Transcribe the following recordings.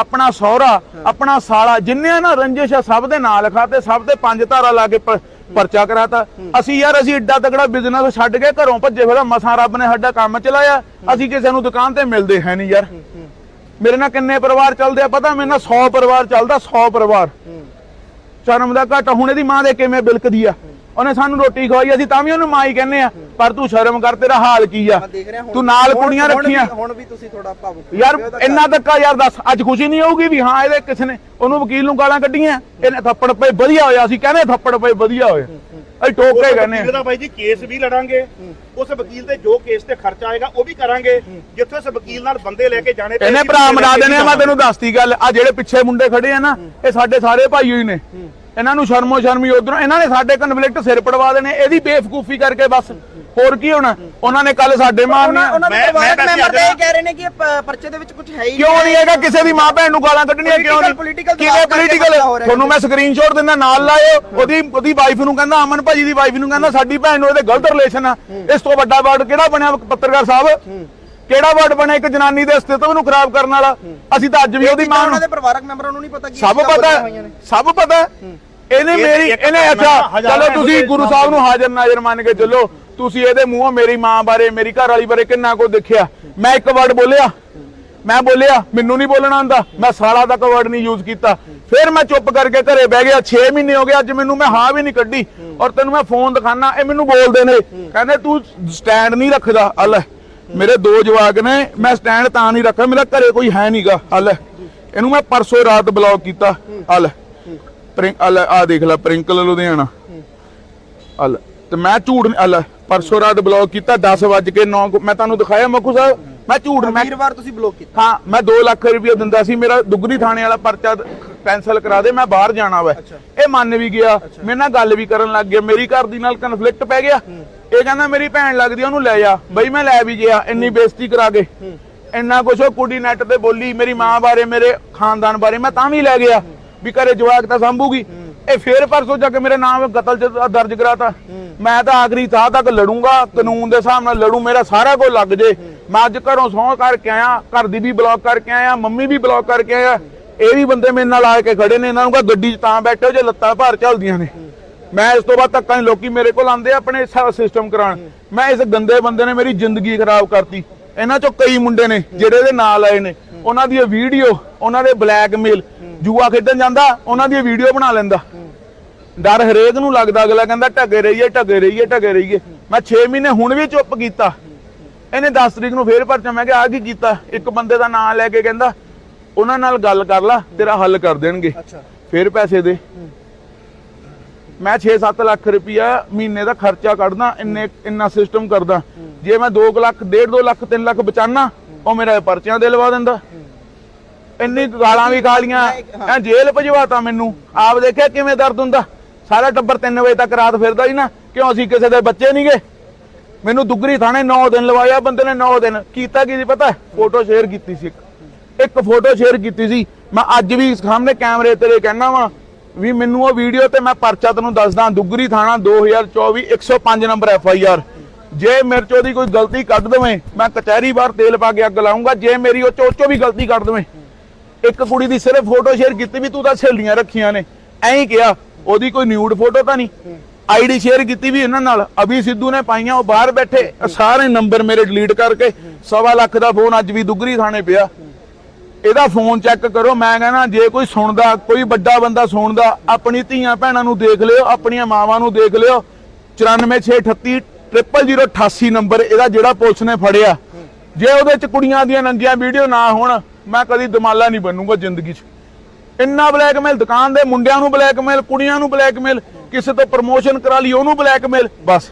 ਆਪਣਾ ਸਹੁਰਾ ਆਪਣਾ ਸਾਲਾ ਜਿੰਨੇ ਨਾ ਰੰਜਿਸ਼ ਆ ਸਭ ਦੇ ਨਾਂ ਲਿਖਾਤੇ ਸਭ ਦੇ ਪੰਜ ਧਾਰਾ ਲਾ ਕੇ ਪਰਚਾ ਕਰਾਤਾ। ਅਸੀਂ ਯਾਰ ਅਸੀਂ ਏਡਾ ਤਗੜਾ ਬਿਜ਼ਨਸ ਛੱਡ ਕੇ ਘਰੋਂ ਭੱਜੇ ਫਿਰ ਮਸਾਂ ਰੱਬ ਨੇ ਸਾਡਾ ਕੰਮ ਚਲਾਇਆ। ਅਸੀਂ ਕਿਸੇ ਨੂੰ ਦੁਕਾਨ ਤੇ ਮਿਲਦੇ ਹੈ ਨਹੀਂ ਯਾਰ। ਮੇਰੇ ਨਾਲ ਕਿੰਨੇ ਪਰਿਵਾਰ ਚੱਲਦੇ ਆ ਪਤਾ? ਮੇਰੇ ਨਾਲ 100 ਪਰਿਵਾਰ ਚੱਲਦਾ 100 ਪਰਿਵਾਰ। ਸ਼ਰਮ ਦਾ ਘਾਟਾ ਹੁਣ ਇਹਦੀ ਮਾਂ ਦੇ ਕਿਵੇਂ ਬਿਲਕਦੀ ਆ? ਉਹਨੇ ਸਾਨੂੰ ਰੋਟੀ ਖਵਾਈ ਅਸੀਂ ਤਾਂ ਵੀ ਉਹਨੂੰ ਮਾਂ ਹੀ ਕਹਿੰਦੇ ਆ ਪਰ ਤੂੰ ਸ਼ਰਮ ਕਰ ਤੇਰਾ ਹਾਲ ਕੀ ਆ? ਤੂੰ ਨਾਲ ਕੁੜੀਆਂ ਰੱਖੀਆਂ। ਹੁਣ ਵੀ ਤੁਸੀਂ ਥੋੜਾ ਭਾਵੁਕ ਯਾਰ ਇੰਨਾ ਧੱਕਾ ਯਾਰ ਦੱਸ ਅੱਜ ਖੁਸ਼ੀ ਨਹੀਂ ਹੋਊਗੀ ਵੀ ਹਾਂ ਇਹਦੇ ਕਿਸ ਨੇ ਉਹਨੂੰ ਵਕੀਲ ਨੂੰ ਗਾਲਾਂ ਕੱਢੀਆਂ ਇਹਨੇ ਥੱਪੜ ਪਏ ਵਧੀਆ ਹੋਇਆ ਅਸੀਂ ਕਹਿੰਦੇ ਥੱਪੜ ਪਏ ਵਧੀਆ ਹੋਇਆ। ਅਸੀਂ ਟੋਕ ਕੇ ਕਹਿੰਦੇ ਵਕੀਲ ਆ। ਦਾ ਬਾਈ ਜੀ ਕੇਸ ਵੀ ਲੜਾਂਗੇ ਉਸ ਵਕੀਲ ਤੇ ਜੋ ਕੇਸ ਤੇ ਖਰਚਾ ਆਏਗਾ ਉਹ ਵੀ ਕਰਾਂਗੇ ਜਿੱਥੇ ਉਸ ਵਕੀਲ ਨਾਲ ਬੰਦੇ ਲੈ ਕੇ ਜਾਣੇ ਇਹਨੇ ਭਰਾ ਮਰਾ ਦੇਣੇ ਆ, ਮੈਂ ਤੈਨੂੰ ਦੱਸਤੀ ਗੱਲ ਆ ਜਿਹੜੇ ਪਿੱਛੇ ਮੁੰਡੇ ਖੜੇ ਆ ਨਾ ਇਹ ਸਾਡੇ ਸਾਰੇ ਭਾਈ ਹੀ ਨੇ। ਇਹਨਾਂ ਨੂੰ ਸ਼ਰਮੋ ਸ਼ਰਮੀ ਉਧਰੋਂ ਇਹਨਾਂ ਨੇ ਸਾਡੇ ਕਨਫਲਿਕਟ ਸਿਰ ਪੜਵਾ ਦੇਣੇ ਇਹਦੀ ਬੇਵਕੂਫੀ ਕਰਕੇ ਬਸ। ਹੋਰ ਕੀ ਹੋਣਾ? ਉਹਨਾਂ ਨੇ ਕੱਲ ਸਾਡੇ ਮਾਰਨੀ ਉਹਨਾਂ ਦੇ ਮੈਂ- ਮੈਂ ਪਰਿਵਾਰਕ ਵੈਸੇ ਮੈਂਬਰ ਤਾਂ ਅੱਜ- ਇਹ ਕਹਿ ਰਹੇ ਨੇ ਕਿ ਪਰਚੇ ਦੇ ਵਿੱਚ ਕੁਝ ਹੈ ਹੀ ਕਿਉਂ ਨਹੀਂ। ਹੈਗਾ? ਕਿਸੇ ਦੀ ਮਾਂ ਭੈਣ ਨੂੰ ਗਾਲਾਂ ਕੱਢਣੀਆਂ ਕਿਉਂ ਨਹੀਂ? Political- political ਕਿਵੇਂ ਦਬਾਅ ਕਰਕੇ ਪੋਲੀਟੀਕਲ ਮਸਲਾ ਹੋ ਰਿਹਾ ਤੁਹਾਨੂੰ ਮੈਂ ਸਕਰੀਨਸ਼ਾਟ ਦਿੰਦਾ ਨਾਲ ਲਾਇਓ। ਉਹਦੀ ਉਹਦੀ ਵਾਈਫ ਨੂੰ ਕਹਿੰਦਾ ਅਮਨ ਭਾਜੀ ਦੀ ਵਾਈਫ ਨੂੰ ਕਹਿੰਦਾ ਸਾਡੀ ਭੈਣ ਨੂੰ ਇਹਦੇ ਗਲਤ ਰਿਲੇਸ਼ਨ ਆ। ਇਸ ਤੋਂ ਵੱਡਾ ਵਰਡ ਕਿਹੜਾ ਬਣਿਆ? ਪੱਤਰਕਾਰ ਸਾਹਿਬ? ਕਿਹੜਾ ਵਰਡ ਬਣਿਆ ਇੱਕ ਜਨਾਨੀ ਦੇ ਅਸਤਿਤਵ ਨੂੰ ਖਰਾਬ ਕਰਨ ਵਾਲਾ? ਅਸੀਂ ਤਾਂ ਅੱਜ ਵੀ ਉਹਦੀ ਮਾਂ ਉਹਨਾਂ ਨੂੰ ਦੇ ਪਰਿਵਾਰਕ ਮੈਂਬਰਾਂ ਨੂੰ ਨਹੀਂ ਪਤਾ ਕੀ ਸਭ ਪਤਾ। ਸਭ ਪਤਾ ਇਹਨੇ ਇਹ ਮੇਰੀ ਇਹਨੇ ਅੱਛਾ ਚਲੋ ਤੁਸੀਂ ਗੁਰੂ ਸਾਹਿਬ ਨੂੰ ਹਾਜ਼ਰ ਨਾਜ਼ਰ ਮੰਨ ਕੇ ਚੱਲੋ। ਤੁਸੀਂ ਇਹਦੇ ਮੂੰਹੋਂ ਮੇਰੀ ਮਾਂ ਬਾਰੇ ਮੇਰੀ ਘਰ ਵਾਲੀ ਬਾਰੇ ਕਿੰਨਾ ਕੁ ਦੇਖਿਆ? ਮੈਂ ਇੱਕ ਵਰਡ ਬੋਲਿਆ। ਮੈਂ ਬੋਲਿਆ ਮੈਨੂੰ ਨਹੀਂ ਬੋਲਣਾ ਆਂਦਾ ਮੈਂ ਸਾਲਾ ਤੱਕ ਵਰਡ ਨਹੀਂ ਯੂਜ਼ ਕੀਤਾ। ਫਿਰ ਮੈਂ ਚੁੱਪ ਕਰਕੇ ਘਰੇ ਬਹਿ ਗਿਆ। 6 ਮਹੀਨੇ ਹੋ ਗਏ ਅੱਜ ਮੈਨੂੰ ਮੈਂ ਹਾਂ ਵੀ ਨਹੀਂ ਕੱਢੀ। ਔਰ ਤੈਨੂੰ ਮੈਂ ਫੋਨ ਦਿਖਾਣਾ ਇਹ ਮੈਨੂੰ ਬੋਲਦੇ ਨੇ। ਕਹਿੰਦੇ ਤੂੰ ਸਟੈਂਡ ਨਹੀਂ ਰੱਖਦਾ। ਹਲ ਮੇਰੇ ਦੋ ਜਵਾਕ ਨੇ ਮੈਂ ਸਟੈਂਡ ਤਾਂ ਨਹੀਂ ਰੱਖਿਆ ਮੇਰਾ ਘਰੇ ਕੋਈ ਹੈ ਨਹੀਂਗਾ ਹਲ। ਇਹਨੂੰ ਮੈਂ ਪਰਸੋਂ ਰਾਤ ਬਲੌਕ ਕੀਤਾ ਹਲ। ਪ੍ਰਿੰਕ ਆ ਦੇਖ ਲੈ ਪ੍ਰਿੰਕਲ ਲੁਧਿਆਣਾ। ਹਲ। ਤੇ ਮੈਂ ਝੂਠ ਹਲ ਪਰਸੋਂ ਰਾਤ ਬਲੌਕ ਕੀਤਾ 10 ਵਜੇ ਕੇ 9 ਮੈਂ ਤੁਹਾਨੂੰ ਦਿਖਾਇਆ ਮੱਖੂ ਸਾਹਿਬ ਮੈਂ ਝੂਠ ਮੈਂ ਵੀਰਵਾਰ ਤੁਸੀਂ ਬਲੌਕ ਕੀਤਾ। ਹਾਂ ਮੈਂ 2 ਲੱਖ ਰੁਪਏ ਦਿੰਦਾ ਸੀ ਮੇਰਾ ਦੁੱਗਰੀ ਥਾਣੇ ਵਾਲਾ ਪਰਚਾ ਕੈਨਸਲ ਕਰਾ ਦੇ ਮੈਂ ਬਾਹਰ ਜਾਣਾ ਵਾ। ਇਹ ਮੰਨ ਵੀ ਗਿਆ ਮੇਰੇ ਨਾਲ ਗੱਲ ਵੀ ਕਰਨ ਲੱਗ ਗਿਆ ਮੇਰੀ ਘਰ ਦੀ ਨਾਲ ਕਨਫਲਿਕਟ ਪੈ ਗਿਆ। ਇਹ ਕਹਿੰਦਾ ਮੇਰੀ ਭੈਣ ਲੱਗਦੀ ਆ, ਉਹਨੂੰ ਲੈ ਜਾ। ਬਈ ਮੈਂ ਲੈ ਵੀ ਗਿਆ ਇੰਨੀ ਬੇਇੱਜ਼ਤੀ ਕਰਾ ਕੇ। ਇੰਨਾ ਕੁਛ ਉਹ ਕੁੜੀ ਨੈਟ ਤੇ ਬੋਲੀ ਮੇਰੀ ਮਾਂ ਬਾਰੇ ਮੇਰੇ ਖਾਨਦਾਨ ਬਾਰੇ ਮੈਂ ਤਾਂ ਵੀ ਲੈ ਗਿਆ। ਵੀ ਘਰੇ ਜਵਾਕ ਤਾਂ ਸੰਭੂਗੀ। ਇਹ ਫੇਰ ਪਰਸੋਂ ਜਾ ਕੇ ਮੇਰੇ ਨਾਮ ਕਤਲ ਚ ਦਰਜ ਕਰਾਤਾ। ਮੈਂ ਤਾਂ ਆਖਰੀ ਥਾਂ ਤੱਕ ਲੜੂੰਗਾ ਕਾਨੂੰਨ ਦੇ ਹਿਸਾਬ ਨਾਲ ਲੜੂ ਮੇਰਾ ਸਾਰਾ ਕੁਝ ਲੱਗ ਜੇ। ਮੈਂ ਅੱਜ ਘਰੋਂ ਸਹੁੰ ਕਰਕੇ ਆਇਆ ਘਰ ਦੀ ਵੀ ਬਲੌਕ ਕਰਕੇ ਆਇਆ ਮੰਮੀ ਵੀ ਬਲੌਕ ਕਰਕੇ ਆਇਆ। ਇਹ ਵੀ ਬੰਦੇ ਮੇਰੇ ਨਾਲ ਆ ਕੇ ਖੜੇ ਨੇ ਇਹਨਾਂ ਨੂੰ ਕਹਾ ਗੱਡੀ 'ਚ ਤਾਂ ਬੈਠੋ ਜੇ ਲੱਤਾਂ ਭਾਰ ਚੱਲਦੀਆਂ ਨੇ। ਮੈਂ ਇਸ ਤੋਂ ਬਾਅਦ ਤੱਕਾਂ ਹੀ ਲੋਕੀ ਮੇਰੇ ਕੋਲ ਆਂਦੇ ਆਪਣੇ ਸਿਸਟਮ ਕਰਾਉਣ। ਮੈਂ ਇਸ ਗੰਦੇ ਬੰਦੇ ਨੇ ਮੇਰੀ ਜ਼ਿੰਦਗੀ ਖਰਾਬ ਕਰਤੀ। ਇਹਨਾਂ ਚੋਂ ਕਈ ਮੁੰਡੇ ਨੇ ਜਿਹੜੇ ਇਹਦੇ ਨਾਲ ਆਏ ਨੇ। ਉਹਨਾਂ ਦੀ ਵੀਡੀਓ ਉਹਨਾਂ ਦੇ ਬਲੈਕਮੇਲ। ਜੂਆ ਖੇਡਣ ਜਾਂਦਾ ਉਹਨਾਂ ਦੀ ਵੀਡੀਓ ਬਣਾ ਲੈਂਦਾ। ਡਰ ਹਰੇਕ ਨੂੰ ਲੱਗਦਾ ਅਗਲਾ ਕਹਿੰਦਾ ਢੱਗੇ ਰਹੀਏ ਢੱਗੇ ਰਹੀਏ ਢੱਗੇ ਰਹੀਏ। ਮੈਂ 6 ਮਹੀਨੇ ਹੁਣ ਵੀ ਚੁੱਪ ਕੀਤਾ। ਇਹਨੇ 10 ਤਰੀਕ ਨੂੰ ਫੇਰ ਪਰਚਾ ਮੈਂ ਕਿਹਾ ਆ ਕੀ ਕੀਤਾ? ਇੱਕ ਬੰਦੇ ਦਾ ਨਾਮ ਲੈ ਕੇ ਕਹਿੰਦਾ ਉਹਨਾਂ ਨਾਲ ਗੱਲ ਕਰ ਲੈ ਤੇਰਾ ਹੱਲ ਕਰ ਦੇਣਗੇ। ਅੱਛਾ। ਫੇਰ ਪੈਸੇ ਦੇ। ਮੈਂ 6-7 ਲੱਖ ਰੁਪਇਆ ਮਹੀਨੇ ਦਾ ਖਰਚਾ ਕੱਢਦਾ ਇੰਨੇ ਇੰਨਾ ਸਿਸਟਮ ਕਰਦਾ। ਜੇ ਮੈਂ 2 ਲੱਖ 1.5 2 ਲੱਖ 3 ਲੱਖ ਬਚਾਨਾ ਉਹ ਮੇਰਾ ਪਰਚਿਆਂ ਦੇ ਲਵਾ ਦਿੰਦਾ। ਇੰਨੀ ਗਾਲਾਂ ਵੀ ਖਾ ਲੀਆਂ ਐ ਜੇਲ੍ਹ ਭਜਵਾਤਾ ਮੈਨੂੰ। ਆਪ ਦੇਖਿਆ ਕਿਵੇਂ ਦਰਦ ਹੁੰਦਾ? ਸਾਰਾ ਟੱਬਰ 3 ਵਜੇ ਤੱਕ ਰਾਤ ਫਿਰਦਾ ਸੀ ਨਾ ਕਿਉਂ ਅਸੀਂ ਕਿਸੇ ਦੇ ਬੱਚੇ ਨਹੀਂਗੇ ਮੈਨੂੰ ਦੁੱਗਰੀ ਥਾਣੇ 9 ਦਿਨ ਲਵਾਇਆ ਬੰਦੇ ਨੇ 9 ਦਿਨ। ਕੀਤਾ ਕੀ ਸੀ ਪਤਾ? ਫੋਟੋ ਸ਼ੇਅਰ ਕੀਤੀ ਸੀ ਇੱਕ। ਇੱਕ ਫੋਟੋ ਸ਼ੇਅਰ ਕੀਤੀ ਸੀ। ਮੈਂ ਅੱਜ ਵੀ ਸਾਹਮਣੇ ਕੈਮਰੇ ਤੇਰੇ ਕਹਿਣਾ ਵਾਂ। ਵੀ ਮੈਨੂੰ ਉਹ ਵੀਡੀਓ ਤੇ ਮੈਂ ਪਰਚਾ ਤੈਨੂੰ ਦੱਸਦਾ, ਦੁੱਗਰੀ ਥਾਣਾ 2024 105 ਨੰਬਰ ਐਫ ਆਈ ਆਰ। ਜੇ ਮੇਰੇ ਚੋਂ ਦੀ ਕੋਈ ਗਲਤੀ ਕੱਢ ਦਵੇਂ, ਮੈਂ ਕਚਹਿਰੀ ਬਾਹਰ ਤੇਲ ਪਾ ਕੇ ਅੱਗ ਲਾਉਂਗਾ, ਜੇ ਮੇਰੀ ਉਹ ਚੋਚੋ ਵੀ ਗਲਤੀ ਕੱਢ ਦਵੇਂ। ਇੱਕ ਕੁੜੀ ਦੀ ਸਿਰਫ ਫੋਟੋ ਸ਼ੇਅਰ ਕੀਤੀ ਵੀ ਤੂੰ ਤਾਂ ਸਹੇਲੀਆਂ ਰੱਖੀਆਂ ਨੇ। ਐਂ ਕਿਹਾ, ਉਹਦੀ ਕੋਈ ਨਿਊਡ ਫੋਟੋ ਤਾਂ ਨਹੀਂ। ਆਈਡੀ ਸ਼ੇਅਰ ਕੀਤੀ ਵੀ ਇਹਨਾਂ ਨਾਲ। ਅਭੀ ਸਿੱਧੂ ਨੇ ਪਾਈਆਂ, ਉਹ ਬਾਹਰ ਬੈਠੇ, ਸਾਰੇ ਨੰਬਰ ਮੇਰੇ ਡਿਲੀਟ ਕਰਕੇ ਸਵਾ ਲੱਖ ਦਾ ਫੋਨ ਅੱਜ ਵੀ ਦੁੱਗਰੀ ਥਾਣੇ ਪਿਆ। ਇਹਦਾ ਫੋਨ ਚੈੱਕ ਕਰੋ, ਮੈਂ ਕਹਿੰਦਾ ਜੇ ਕੋਈ ਸੁਣਦਾ, ਕੋਈ ਵੱਡਾ ਬੰਦਾ ਸੁਣਦਾ, ਆਪਣੀ ਧੀਆਂ ਭੈਣਾਂ ਨੂੰ ਦੇਖ ਲਿਓ, ਆਪਣੀਆਂ ਮਾਵਾਂ ਨੂੰ ਦੇਖ ਲਿਓ। 9468 0088 ਨੰਬਰ ਇਹਦਾ ਜਿਹੜਾ ਪੁਲਿਸ ਨੇ ਫੜਿਆ। ਜੇ ਉਹਦੇ ਚ ਕੁੜੀਆਂ ਦੀਆਂ ਨੰਗੀਆਂ ਵੀਡੀਓ ਨਾ ਹੋਣ, ਮੈਂ ਕਦੀ ਦਮਾਲਾ ਨਹੀਂ ਬਣੂੰਗਾ ਜ਼ਿੰਦਗੀ 'ਚ। ਇੰਨਾ ਬਲੈਕਮੇਲ ਦੁਕਾਨ ਦੇ ਮੁੰਡਿਆਂ ਨੂੰ ਬਲੈਕਮੇਲ ਕੁੜੀਆਂ ਨੂੰ ਬਲੈਕਮੇਲ ਕਿਸੇ ਤੋਂ ਪ੍ਰਮੋਸ਼ਨ ਕਰਾ ਲਈ, ਉਹਨੂੰ ਬਲੈਕਮੇਲ ਬਸ।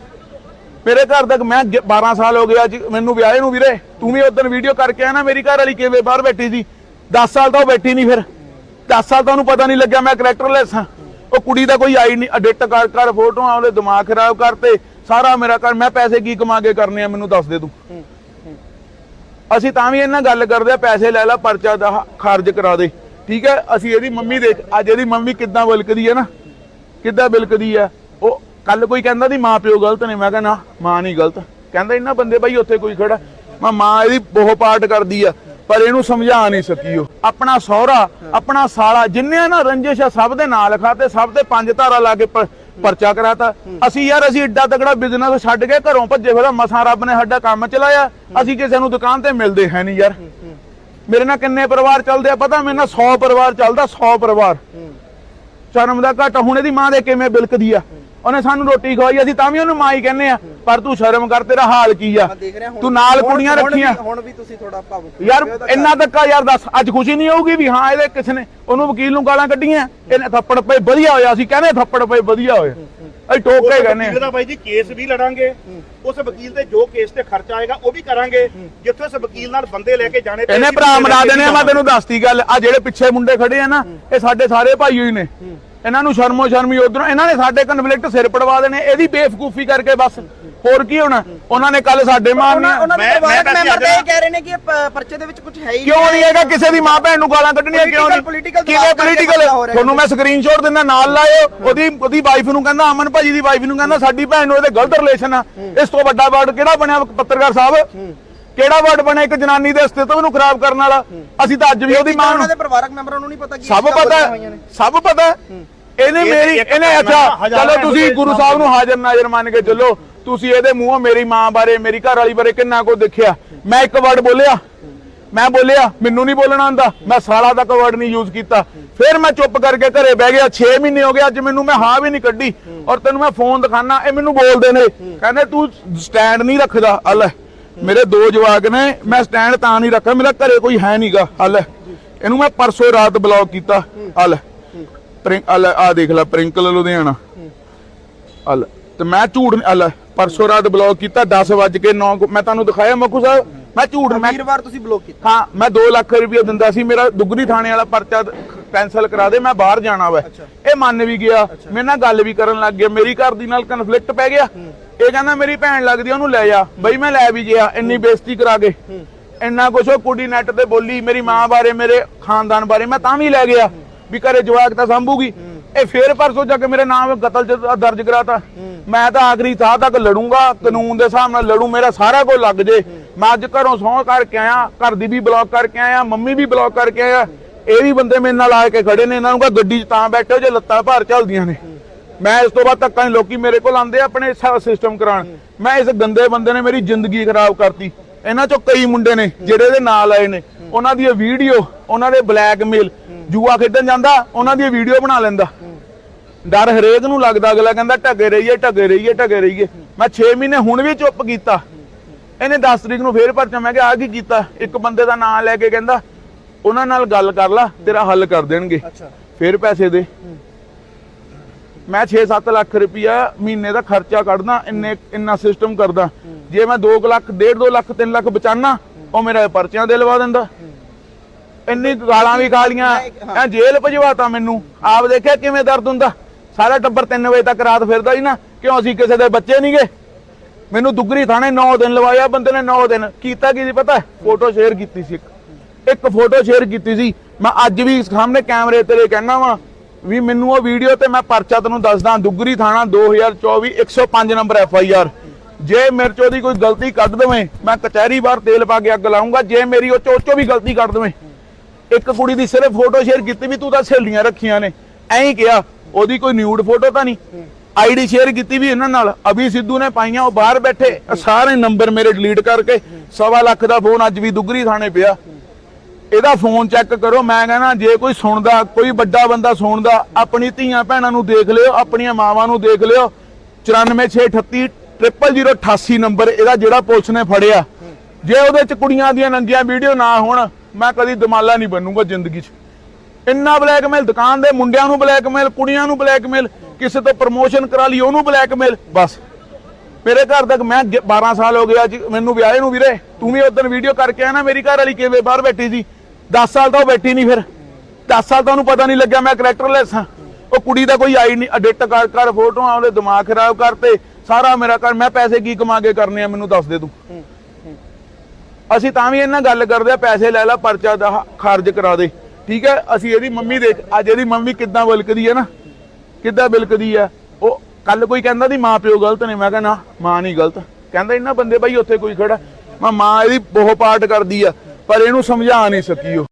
ਮੇਰੇ ਘਰ ਤੱਕ ਮੈਂ ਗ- 12 ਸਾਲ ਹੋ ਗਿਆ ਮੈਨੂੰ ਵਿਆਹੇ ਨੂੰ ਵੀਰੇ। ਤੂੰ ਵੀ ਉਦੋਂ ਵੀਡੀਓ ਕਰਕੇ ਆ ਨਾ, ਮੇਰੀ ਘਰ ਵਾਲੀ ਕਿਵੇਂ ਬਾਹਰ ਬੈਠੀ ਸੀ? 10 ਸਾਲ ਤਾਂ ਉਹ ਬੈਠੀ ਨਹੀਂ ਫਿਰ। 10 ਸਾਲ ਤਾਂ ਉਹਨੂੰ ਪਤਾ ਨਹੀਂ ਲੱਗਿਆ ਮੈਂ ਕਰੈਕਟਰਲੈਸ ਹਾਂ। ਉਹ ਕੁੜੀ ਦਾ ਕੋਈ ਆਈ ਨਹੀਂ ਐਡਿਟ ਕਰ ਕਰ ਫੋਟੋਆਂ ਉਹਦੇ ਦਿਮਾਗ ਖਰਾਬ ਕਰਤੇ ਸਾਰਾ ਮੇਰਾ ਕਰ ਮੈਂ ਪੈਸੇ ਕੀ ਕਮਾ ਕੇ ਕਰਨੇ ਆ ਮੈਨੂੰ ਦੱਸ ਦੇ ਤੂੰ। ਅਸੀਂ ਤਾਂ ਵੀ ਇਹਨਾਂ ਗੱਲ ਕਰਦੇ ਆ ਪੈਸੇ ਲੈ ਲੈ ਪਰਚਾ ਦਾ ਹ- ਖਾਰਜ ਕਰਾ ਦੇ। ਠੀਕ ਹੈ? ਅਸੀਂ ਇਹਦੀ ਮੰਮੀ ਦੇਖ ਅੱਜ ਇਹਦੀ ਮੰਮੀ ਕਿੱਦਾਂ ਬਿਲਕਦੀ ਹੈ ਨਾ? ਕਿੱਦਾਂ ਬਿਲਕਦੀ ਆ ਉਹ ਕੱਲ ਕੋਈ ਕਹਿੰਦਾ ਦੀ ਮਾਂ ਪਿਓ ਗਲਤ ਨੇ। ਮੈਂ ਕਹਿੰਦਾ ਮਾਂ ਨਹੀਂ ਗਲਤ। ਕਹਿੰਦਾ ਇਹਨਾਂ ਬੰਦੇ ਬਾਈ ਉੱਥੇ ਕੋਈ ਖੜਾ। ਮੈਂ ਮਾਂ ਇਹਦੀ ਬਹੁਤ ਪਾਰਟ ਕਰਦੀ ਆ। ਪਰ ਇਹਨੂੰ ਸਮਝਾ ਨਹੀਂ ਸਕੀ ਉਹ ਆਪਣਾ ਸਹੁਰਾ ਆਪਣਾ ਸਾਲਾ ਜਿੰਨੇ ਨਾ ਰੰਜਿਸ਼ ਆ ਸਭ ਦੇ ਨਾਂ ਲਿਖਾਤੇ ਸਭ ਦੇ ਪੰਜ ਧਾਰਾ ਲਾ ਕੇ ਪਰਚਾ ਕਰਾਤਾ। ਅਸੀਂ ਯਾਰ ਅਸੀਂ ਏਡਾ ਤਗੜਾ ਬਿਜ਼ਨਸ ਛੱਡ ਕੇ ਘਰੋਂ ਭੱਜੇ ਫਿਰ ਮਸਾਂ ਰੱਬ ਨੇ ਸਾਡਾ ਕੰਮ ਚਲਾਇਆ। ਅਸੀਂ ਕਿਸੇ ਨੂੰ ਦੁਕਾਨ ਤੇ ਮਿਲਦੇ ਹੈ ਨਹੀਂ ਯਾਰ। ਮੇਰੇ ਨਾਲ ਕਿੰਨੇ ਪਰਿਵਾਰ ਚੱਲਦੇ ਆ ਪਤਾ? ਮੇਰੇ ਨਾਲ 100 ਪਰਿਵਾਰ ਚੱਲਦਾ 100 ਪਰਿਵਾਰ। ਸ਼ਰਮ ਦਾ ਘਟ ਹੁਣ ਇਹਦੀ ਮਾਂ ਦੇ ਕਿਵੇਂ ਬਿਲਕਦੀ ਆ? ਉਹਨੇ ਸਾਨੂੰ ਰੋਟੀ ਖਵਾਈ ਅਸੀਂ ਤਾਂ ਵੀ ਉਹਨੂੰ ਮਾਂ ਹੀ ਕਹਿੰਦੇ ਆ ਪਰ ਤੂੰ ਸ਼ਰਮ ਕਰ ਤੇਰਾ ਹਾਲ ਕੀ ਆ? ਤੂੰ ਨਾਲ ਕੁੜੀਆਂ ਰੱਖੀਆਂ। ਹੁਣ ਵੀ ਤੁਸੀਂ ਥੋੜਾ ਭਾਵੁਕ ਯਾਰ ਇੰਨਾ ਧੱਕਾ ਯਾਰ ਦੱਸ ਅੱਜ ਖੁਸ਼ੀ ਨਹੀਂ ਹੋਊਗੀ ਵੀ ਹਾਂ ਇਹਦੇ ਕਿਸ ਨੇ ਉਹਨੂੰ ਵਕੀਲ ਨੂੰ ਗਾਲਾਂ ਕੱਢੀਆਂ ਇਹਨੇ ਥੱਪੜ ਪਏ ਵਧੀਆ ਹੋਇਆ ਅਸੀਂ ਕਹਿੰਦੇ ਥੱਪੜ ਪਏ ਵਧੀਆ ਹੋਇਆ। ਅਸੀਂ ਟੋਕ ਕੇ ਕਹਿੰਦੇ ਵਕੀਲ ਆ। ਦਾ ਬਾਈ ਜੀ ਕੇਸ ਵੀ ਲੜਾਂਗੇ ਉਸ ਵਕੀਲ ਤੇ ਜੋ ਕੇਸ ਤੇ ਖਰਚਾ ਆਏਗਾ ਉਹ ਵੀ ਕਰਾਂਗੇ ਜਿੱਥੇ ਉਸ ਵਕੀਲ ਨਾਲ ਬੰਦੇ ਲੈ ਕੇ ਜਾਣੇ ਇਹਨੇ ਭਰਾ ਮਰਾ ਦੇਣੇ ਆ, ਮੈਂ ਤੈਨੂੰ ਦੱਸਤੀ ਗੱਲ ਆ ਜਿਹੜੇ ਪਿੱਛੇ ਮੁੰਡੇ ਖੜੇ ਆ ਨਾ ਇਹ ਸਾਡੇ ਸਾਰੇ ਭਾਈ ਹੀ ਨੇ। ਇਹਨਾਂ ਨੂੰ ਸ਼ਰਮੋ ਸ਼ਰਮੀ ਉਧਰੋਂ ਇਹਨਾਂ ਨੇ ਸਾਡੇ ਕਨਫਲਿਕਟ ਸਿਰ ਪੜਵਾ ਦੇਣੇ ਇਹਦੀ ਬੇਵਕੂਫੀ ਕਰਕੇ ਬਸ। ਹੋਰ ਕੀ ਹੋਣਾ? ਉਹਨਾਂ ਨੇ ਕੱਲ ਸਾਡੇ ਮਾਰਨੀ ਉਹਨਾਂ ਦੇ ਮੈਂ- ਪਰਿਵਾਰਕ ਮੈਂ ਮੈਂਬਰ ਦੱਸਿਆ ਤਾਂ ਇਹ ਕਹਿ ਰਹੇ ਨੇ ਕਿ ਇਹ ਪ- ਪਰਚੇ ਦੇ ਵਿੱਚ ਕੁਝ ਹੈ ਹੀ ਕਿਉਂ ਨਹੀਂ। ਹੈਗਾ? ਕਿਸੇ ਦੀ ਮਾਂ ਭੈਣ ਨੂੰ ਗਾਲਾਂ ਕੱਢਣੀਆਂ ਕਿਉਂ ਨਹੀਂ? ਕਿਵੇਂ ਪੋਲੀਟੀਕਲ ਤੁਹਾਨੂੰ ਮੈਂ ਸਕਰੀਨਸ਼ਾਟ ਦਿੰਦਾ ਨਾਲ ਲਾਇਓ। ਉਹਦੀ ਉਹਦੀ ਵਾਈਫ ਨੂੰ ਕਹਿੰਦਾ ਅਮਨ ਭਾਜੀ ਦੀ ਵਾਈਫ ਨੂੰ ਕਹਿੰਦਾ ਸਾਡੀ ਭੈਣ ਨੂੰ ਇਹਦੇ ਗਲਤ ਰਿਲੇਸ਼ਨ ਆ। ਇਸ ਤੋਂ ਵੱਡਾ ਵਰਡ ਕਿਹੜਾ ਬਣਿਆ? ਪੱਤਰਕਾਰ ਸਾਹਿਬ? ਕਿਹੜਾ ਵਰਡ ਬਣਿਆ ਇੱਕ ਜਨਾਨੀ ਦੇ ਅਸਤਿਤਵ ਨੂੰ ਖਰਾਬ ਕਰਨ ਵਾਲਾ? ਅਸੀਂ ਤਾਂ ਅੱਜ ਵੀ ਉਹਦੀ ਮਾਂ ਉਹਨਾਂ ਨੂੰ ਦੇ ਪਰਿਵਾਰਕ ਮੈਂਬਰਾਂ ਨੂੰ ਨਹੀਂ ਪਤਾ ਕਿ ਸਭ ਪਤਾ ਹੈ। ਸਭ ਪਤਾ ਹੈ। ਇਹਨੇ ਇਹ ਮੇਰੀ ਇੱਕ ਇਹਨੇ ਅੱਛਾ ਹਜ਼ਾਰਾਂ ਚਲੋ ਤੁਸੀਂ ਗੁਰੂ ਸਾਹਿਬ ਨੂੰ ਹਾਜ਼ਰ ਨਾਜ਼ਰ ਮੰਨ ਕੇ ਚੱਲੋ। ਤੁਸੀਂ ਇਹਦੇ ਮੂੰਹੋਂ ਮੇਰੀ ਮਾਂ ਬਾਰੇ ਮੇਰੀ ਘਰ ਵਾਲੀ ਬਾਰੇ ਕਿੰਨਾ ਕੁ ਦੇਖਿਆ? ਮੈਂ ਇੱਕ ਵਰਡ ਬੋਲਿਆ। ਮੈਂ ਬੋਲਿਆ ਮੈਨੂੰ ਨਹੀਂ ਬੋਲਣਾ ਆਂਦਾ ਮੈਂ ਸਾਲਾ ਤੱਕ ਵਰਡ ਨਹੀਂ ਯੂਜ਼ ਕੀਤਾ। ਫਿਰ ਮੈਂ ਚੁੱਪ ਕਰਕੇ ਘਰੇ ਬਹਿ ਗਿਆ। 6 ਮਹੀਨੇ ਹੋ ਗਏ ਅੱਜ ਮੈਨੂੰ ਮੈਂ ਹਾਂ ਵੀ ਨਹੀਂ ਕੱਢੀ। ਔਰ ਤੈਨੂੰ ਮੈਂ ਫੋਨ ਦਿਖਾਣਾ ਇਹ ਮੈਨੂੰ ਬੋਲਦੇ ਨੇ। ਕਹਿੰਦੇ ਤੂੰ ਸਟੈਂਡ ਨਹੀਂ ਰੱਖਦਾ ਹਲ ਮੇਰੇ ਦੋ ਜਵਾਕ ਨੇ ਮੈਂ ਸਟੈਂਡ ਤਾਂ ਨਹੀਂ ਰੱਖਿਆ ਮੇਰਾ ਘਰੇ ਕੋਈ ਹੈ ਨਹੀਂਗਾ ਹਲ। ਇਹਨੂੰ ਮੈਂ ਪਰਸੋਂ ਰਾਤ ਬਲੌਕ ਕੀਤਾ ਹਲ। ਪ੍ਰਿੰਕ ਆ ਦੇਖ ਲੈ ਪ੍ਰਿੰਕਲ ਲੁਧਿਆਣਾ। ਹਲ। ਤੇ ਮੈਂ ਝੂਠ ਹਲ ਪਰਸੋਂ ਰਾਤ ਬਲੌਕ ਕੀਤਾ 10 ਵਜੇ ਕੇ 9 ਮੈਂ ਤੁਹਾਨੂੰ ਦਿਖਾਇਆ ਮੱਕੂ ਸਾਹਿਬ ਮੈਂ ਝੂਠ ਮੈਂ ਵੀਰਵਾਰ ਤੁਸੀਂ ਬਲੌਕ ਕੀਤਾ। ਹਾਂ ਮੈਂ 2 ਲੱਖ ਰੁਪਏ ਦਿੰਦਾ ਸੀ ਮੇਰਾ ਦੁੱਗਰੀ ਥਾਣੇ ਵਾਲਾ ਪਰਚਾ ਕੈਨਸਲ ਕਰਾ ਦੇ ਮੈਂ ਬਾਹਰ ਜਾਣਾ ਵਾ। ਇਹ ਮੰਨ ਵੀ ਗਿਆ ਮੇਰੇ ਨਾਲ ਗੱਲ ਵੀ ਕਰਨ ਲੱਗ ਗਿਆ ਮੇਰੀ ਘਰ ਦੀ ਨਾਲ ਕਨਫਲਿਕਟ ਪੈ ਗਿਆ। ਇਹ ਕਹਿੰਦਾ ਮੇਰੀ ਭੈਣ ਲੱਗਦੀ ਉਹਨੂੰ ਲੈ ਜਾ। ਬਈ ਮੈਂ ਲੈ ਵੀ ਗਿਆ ਇੰਨੀ ਬੇਇੱਜ਼ਤੀ ਕਰਾ ਕੇ। ਇੰਨਾ ਕੁਛ ਉਹ ਕੁੜੀ ਨੈਟ ਤੇ ਬੋਲੀ ਮੇਰੀ ਮਾਂ ਬਾਰੇ ਮੇਰੇ ਖਾਨਦਾਨ ਬਾਰੇ ਮੈਂ ਤਾਂ ਵੀ ਲੈ ਗਿਆ। ਵੀ ਘਰੇ ਜਵਾਕ ਤਾਂ ਸੰਭੂਗੀ। ਇਹ ਫੇਰ ਪਰਸੋਂ ਜਾ ਕੇ ਮੇਰੇ ਨਾਮ ਕਤਲ ਚ ਦਰਜ ਕਰਾਤਾ। ਮੈਂ ਤਾਂ ਆਖਰੀ ਥਾਂ ਤੱਕ ਲੜੂੰਗਾ ਕਾਨੂੰਨ ਦੇ ਹਿਸਾਬ ਨਾਲ ਲੜੂ ਮੇਰਾ ਸਾਰਾ ਕੁਝ ਲੱਗ ਜੇ। ਮੈਂ ਅੱਜ ਘਰੋਂ ਸਹੁੰ ਕਰਕੇ ਆਇਆ ਘਰ ਦੀ ਵੀ ਬਲੌਕ ਕਰਕੇ ਆਇਆ ਮੰਮੀ ਵੀ ਬਲੌਕ ਕਰਕੇ ਆਇਆ। ਇਹ ਵੀ ਬੰਦੇ ਮੇਰੇ ਨਾਲ ਆ ਕੇ ਖੜੇ ਨੇ, ਇਹਨਾਂ ਨੂੰ ਕਹਾ ਗੱਡੀ 'ਚ ਤਾਂ ਬੈਠੋ ਜੇ, ਲੱਤਾਂ ਭਾਰ ਚੱਲਦੀਆਂ ਨੇ। ਮੈਂ ਇਸ ਤੋਂ ਬਾਅਦ ਧੱਕਾ ਨਹੀਂ, ਲੋਕੀ ਮੇਰੇ ਕੋਲ ਆਂਦੇ ਆਪਣੇ ਸਿਸਟਮ ਕਰਾਉਣ। ਮੈਂ ਇਸ ਗੰਦੇ ਬੰਦੇ ਨੇ ਮੇਰੀ ਜ਼ਿੰਦਗੀ ਖਰਾਬ ਕਰਤੀ। ਇਹਨਾਂ ਚੋਂ ਕਈ ਮੁੰਡੇ ਨੇ ਜਿਹੜੇ ਇਹਦੇ ਨਾਲ ਆਏ ਨੇ। ਉਹਨਾਂ ਦੀ ਵੀਡੀਓ ਉਹਨਾਂ ਦੇ ਬਲੈਕਮੇਲ ਜੂਆ ਖੇਡਣ ਜਾਂਦਾ, ਉਹਨਾਂ ਦੀ ਵੀਡੀਓ ਬਣਾ ਲੈਂਦਾ। ਡਰ ਹਰੇਕ ਨੂੰ ਲੱਗਦਾ, ਅਗਲਾ ਕਹਿੰਦਾ ਢੱਗੇ ਰਹੀਏ ਢੱਗੇ ਰਹੀਏ ਢੱਗੇ ਰਹੀਏ। ਮੈਂ 6 ਮਹੀਨੇ ਹੁਣ ਵੀ ਚੁੱਪ ਕੀਤਾ। ਇਹਨੇ 10 ਤਰੀਕ ਨੂੰ ਫੇਰ ਪਰਚਾ, ਮੈਂ ਕਿਹਾ ਆ ਕੀ ਕੀਤਾ? ਇੱਕ ਬੰਦੇ ਦਾ ਨਾਮ ਲੈ ਕੇ ਕਹਿੰਦਾ ਉਹਨਾਂ ਨਾਲ ਗੱਲ ਕਰ ਲੈ ਤੇਰਾ ਹੱਲ ਕਰ ਦੇਣਗੇ। ਅੱਛਾ। ਫੇਰ ਪੈਸੇ ਦੇ। ਮੈਂ 6-7 ਲੱਖ ਰੁਪਇਆ ਮਹੀਨੇ ਦਾ ਖਰਚਾ ਕੱਢਦਾ ਇੰਨੇ ਇੰਨਾ ਸਿਸਟਮ ਕਰਦਾ। ਜੇ ਮੈਂ 2 ਲੱਖ 1.5 2 ਲੱਖ 3 ਲੱਖ ਬਚਾਨਾ ਉਹ ਮੇਰਾ ਪਰਚਿਆਂ ਦੇ ਲਵਾ ਦਿੰਦਾ। ਇੰਨੀ ਗਾਲਾਂ ਵੀ ਖਾ ਲੀਆਂ। ਐ ਜੇਲ੍ਹ ਭਜਵਾਤਾ ਮੈਨੂੰ। ਆਪ ਦੇਖਿਆ ਕਿਵੇਂ ਦਰਦ ਹੁੰਦਾ। ਸਾਰਾ ਟੱਬਰ 3 ਵਜੇ ਤੱਕ ਰਾਤ ਫਿਰਦਾ ਸੀ ਨਾ ਕਿਉਂ ਅਸੀਂ ਕਿਸੇ ਦੇ ਬੱਚੇ ਨਹੀਂਗੇ ਮੈਨੂੰ ਦੁੱਗਰੀ ਥਾਣੇ 9 ਦਿਨ ਲਵਾਇਆ ਬੰਦੇ ਨੇ 9 ਦਿਨ। ਕੀਤਾ ਕੀ ਸੀ ਪਤਾ? ਫੋਟੋ ਸ਼ੇਅਰ ਕੀਤੀ ਸੀ ਇੱਕ। ਇੱਕ ਫੋਟੋ ਸ਼ੇਅਰ ਕੀਤੀ ਸੀ। ਮੈਂ ਅੱਜ ਵੀ ਸਾਹਮਣੇ ਕੈਮਰੇ ਤੇਰੇ ਕਹਿਣਾ ਵਾਂ ਵੀ ਮੈਨੂੰ ਉਹ ਵੀਡੀਓ ਤੇ ਮੈਂ ਪਰਚਾ ਤੈਨੂੰ ਦੱਸਦਾ, ਦੁੱਗਰੀ ਥਾਣਾ 2024 105 ਨੰਬਰ ਐਫ ਆਈ ਆਰ। ਜੇ ਮੇਰੇ ਚੋਂ ਦੀ ਕੋਈ ਗਲਤੀ ਕੱਢ ਦਵੇਂ, ਮੈਂ ਕਚਹਿਰੀ ਬਾਹਰ ਤੇਲ ਪਾ ਕੇ ਅੱਗ ਲਾਉਂਗਾ ਜੇ ਮੇਰੀ ਉਹ ਚੋਚੋ ਵੀ ਗਲਤੀ ਕੱਢ ਦਵੇਂ। ਇੱਕ ਕੁੜੀ ਦੀ ਸਿਰਫ ਫੋਟੋ ਸ਼ੇਅਰ ਕੀਤੀ ਵੀ ਤੂੰ ਤਾਂ ਸਹੇਲੀਆਂ ਰੱਖੀਆਂ ਨੇ। ਐਂ ਕਿਹਾ, ਉਹਦੀ ਕੋਈ ਨਿਊਡ ਫੋਟੋ ਤਾਂ ਨਹੀਂ। ਆਈਡੀ ਸ਼ੇਅਰ ਕੀਤੀ ਵੀ ਇਹਨਾਂ ਨਾਲ। ਅਭੀ ਸਿੱਧੂ ਨੇ ਪਾਈਆਂ, ਉਹ ਬਾਹਰ ਬੈਠੇ ਸਾਰੇ ਨੰਬਰ ਮੇਰੇ ਡਿਲੀਟ ਕਰਕੇ ਸਵਾ ਲੱਖ ਦਾ ਫੋਨ ਅੱਜ ਵੀ ਦੁੱਗਰੀ ਥਾਣੇ ਪਿਆ। ਇਹਦਾ ਫੋਨ ਚੈੱਕ ਕਰੋ, ਮੈਂ ਕਹਿੰਦਾ ਜੇ ਕੋਈ ਸੁਣਦਾ, ਕੋਈ ਵੱਡਾ ਬੰਦਾ ਸੁਣਦਾ, ਆਪਣੀ ਧੀਆਂ ਭੈਣਾਂ ਨੂੰ ਦੇਖ ਲਿਓ, ਆਪਣੀਆਂ ਮਾਵਾਂ ਨੂੰ ਦੇਖ ਲਿਓ। 94638 00088 ਨੰਬਰ, ਇਹਦਾ ਜਿਹੜਾ ਪੁਲਿਸ ਨੇ ਫੜਿਆ। ਜੇ ਉਹਦੇ ਚ ਕੁੜੀਆਂ ਦੀਆਂ ਨੰਗੀਆਂ ਵੀਡੀਓ ਨਾ ਹੋਣ, ਮੈਂ ਕਦੀ ਦਮਾਲਾ ਨਹੀਂ ਬਣੂੰਗਾ ਜ਼ਿੰਦਗੀ 'ਚ। ਇੰਨਾ ਬਲੈਕਮੇਲ ਦੁਕਾਨ ਦੇ ਮੁੰਡਿਆਂ ਨੂੰ ਬਲੈਕਮੇਲ ਕੁੜੀਆਂ ਨੂੰ ਬਲੈਕਮੇਲ ਕਿਸੇ ਤੋਂ ਪ੍ਰਮੋਸ਼ਨ ਕਰਾ ਲਈ, ਉਹਨੂੰ ਬਲੈਕਮੇਲ ਬਸ। ਮੇਰੇ ਘਰ ਤੱਕ ਮੈਂ ਗ- 12 ਸਾਲ ਹੋ ਗਿਆ ਮੈਨੂੰ ਵਿਆਹੇ ਨੂੰ ਵੀਰੇ। ਤੂੰ ਵੀ ਉਦੋਂ ਵੀਡੀਓ ਕਰਕੇ ਆਇਆ ਨਾ, ਮੇਰੀ ਘਰ ਵਾਲੀ ਕਿਵੇਂ ਬਾਹਰ ਬੈਠੀ ਸੀ? 10 ਸਾਲ ਤਾਂ ਉਹ ਬੈਠੀ ਨਹੀਂ ਫਿਰ। 10 ਸਾਲ ਤਾਂ ਉਹਨੂੰ ਪਤਾ ਨਹੀਂ ਲੱਗਿਆ ਮੈਂ ਕਰੈਕਟਰਲੈਸ ਹਾਂ। ਉਹ ਕੁੜੀ ਦਾ ਕੋਈ ਆਈ ਨਹੀਂ ਐਡਿਟ ਕਰ ਕਰ ਫੋਟੋਆਂ ਉਹਦੇ ਦਿਮਾਗ ਖਰਾਬ ਕਰਤੇ ਸਾਰਾ ਮੇਰਾ ਕਰ ਮੈਂ ਪੈਸੇ ਕੀ ਕਮਾ ਕੇ ਕਰਨੇ ਆ ਮੈਨੂੰ ਦੱਸ ਦੇ ਤੂੰ। ਅਸੀਂ ਤਾਂ ਵੀ ਇਹਨਾਂ ਗੱਲ ਕਰਦੇ ਆ ਪੈਸੇ ਲੈ ਲੈ ਪਰਚਾ ਦਾ ਹ- ਖਾਰਜ ਕਰਾ ਦੇ। ਠੀਕ ਹੈ? ਅਸੀਂ ਇਹਦੀ ਮੰਮੀ ਦੇਖ ਅੱਜ ਇਹਦੀ ਮੰਮੀ ਕਿੱਦਾਂ ਬਿਲਕਦੀ ਹੈ ਨਾ? ਕਿੱਦਾਂ ਬਿਲਕਦੀ ਆ ਉਹ ਕੱਲ ਕੋਈ ਕਹਿੰਦਾ ਦੀ ਮਾਂ ਪਿਓ ਗਲਤ ਨੇ। ਮੈਂ ਕਹਿੰਦਾ ਮਾਂ ਨਹੀਂ ਗਲਤ। ਕਹਿੰਦਾ ਇਹਨਾਂ ਬੰਦੇ ਬਾਈ ਉੱਥੇ ਕੋਈ ਖੜਾ। ਮੈਂ ਮਾਂ ਇਹਦੀ ਬਹੁਤ ਪਾਰਟ ਕਰਦੀ ਆ। ਪਰ ਇਹਨੂੰ ਸਮਝਾ ਨਹੀਂ ਸਕੀ ਉਹ।